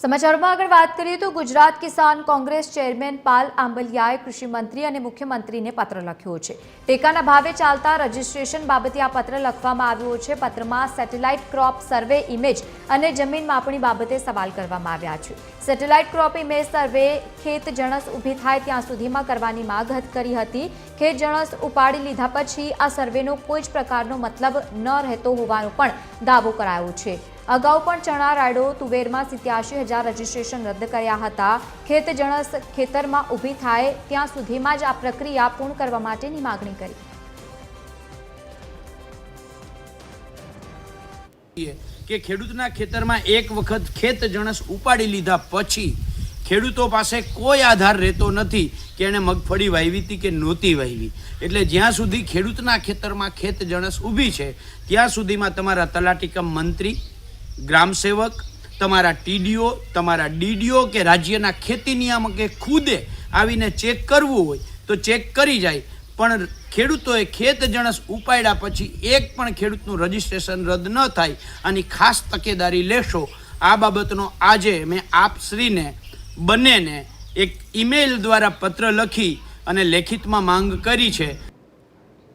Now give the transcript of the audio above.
સમાચારોમાં આગળ વાત કરીએ તો ગુજરાત કિસાન કોંગ્રેસ ચેરમેન પાલ આંબલિયાએ કૃષિમંત્રી અને મુખ્યમંત્રીને પત્ર લખ્યો છે. ટેકાના ભાવે ચાલતા રજીસ્ટ્રેશન બાબતે આ પત્ર લખવામાં આવ્યો છે. પત્રમાં સેટેલાઇટ ક્રોપ સર્વે ઇમેજ અને જમીન માપણી બાબતે સવાલ કરવામાં આવ્યા છે. સેટેલાઇટ ક્રોપ ઇમેજ સર્વે ખેત જણસ ઊભી થાય ત્યાં સુધીમાં કરવાની માગ કરી હતી. ખેત જણસ ઉપાડી લીધા પછી આ સર્વેનો કોઈ જ પ્રકારનો મતલબ ન રહેતો હોવાનો પણ દાવો કરાયો છે. અગાઉ પણ ચણા, રાયડો, તુવેરમાં સિત્યાસી હજાર રજીસ્ટ્રેશન રદ કર્યા હતા. ખેત જણસ ખેતરમાં ઊભી થાય ત્યાં સુધીમાં જ આ પ્રક્રિયા પૂર્ણ કરવા માટેની માગણી કરી. કે ખેડૂતના ખેતરમાં એક વખત ખેત જણસ ઉપાડી લીધા પછી ખેડૂતો પાસે કોઈ આધાર રહેતો નથી કે એણે મગફળી વાવી હતી કે નહોતી વાવી. એટલે જ્યાં સુધી ખેડૂતના ખેતરમાં ખેત જણસ ઊભી છે, ત્યાં સુધીમાં તમારા તલાટીકમ મંત્રી ગ્રામ સેવક તમારા ટીડીઓ, તમારા ડીડીઓ કે રાજ્યના ખેતી નિયામકે ખુદે આવીને ચેક કરવું હોય તો ચેક કરી જાય. પણ ખેડૂતોએ ખેત જણસ ઉપાડ્યા પછી એક પણ ખેડૂતનું રજીસ્ટ્રેશન રદ ન થાય આની ખાસ તકેદારી લેશો. આ બાબતનો આજે મેં આપશ્રીને, બંનેને એક ઈમેલ દ્વારા પત્ર લખી અને લેખિતમાં માંગ કરી છે.